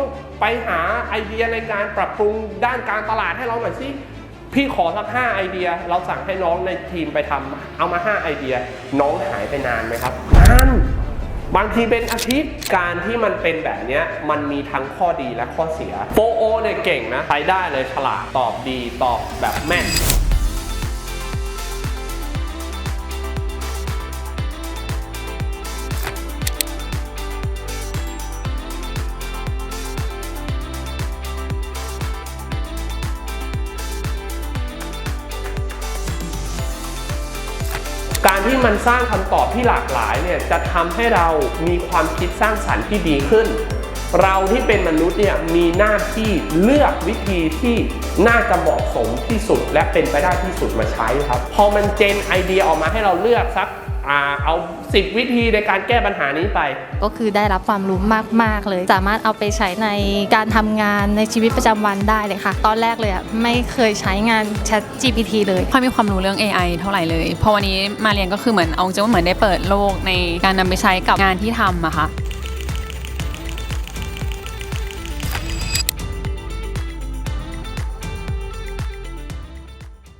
องไปหาไอเดียในการปรับปรุงด้านการตลาดให้เราหน่อยสิพี่ขอสักห้าไอเดีย เราสั่งให้น้องในทีมไปทำเอามาห้าไอเดีย น้องหายไปนานไหมครับนานบางทีเป็นอาทิตย์การที่มันเป็นแบบเนี้ยมันมีทั้งข้อดีและข้อเสียโฟโอเนี่ยเก่งนะไปได้เลยฉลาดตอบดีตอบแบบแม่น การที่มันสร้างคำตอบที่หลากหลายเนี่ยจะทำให้เรามีความคิดสร้างสรรค์ที่ดีขึ้น เราที่เป็นมนุษย์เนี่ยมีหน้าที่เลือกวิธีที่น่าจะเหมาะสมที่สุดและเป็นไปได้ที่สุดมาใช้ครับ พอมันเจนไอเดียออกมาให้เราเลือกสัก อ่าเอา 10 วิธีในการแก้ปัญหานี้ไป ก็คือได้รับความรู้มาก ๆ เลย สามารถเอาไปใช้ในการทำงานในชีวิตประจำวันได้เลยค่ะ ตอนแรกเลยอะไม่เคยใช้งาน Chat GPT เลยค่อยมีความรู้เรื่อง AI เท่าไหร่เลย เพราะวันนี้มาเรียนก็คือเหมือนเอาจะว่าเหมือนได้เปิดโลกในการนำไปใช้กับงานที่ทำอะค่ะ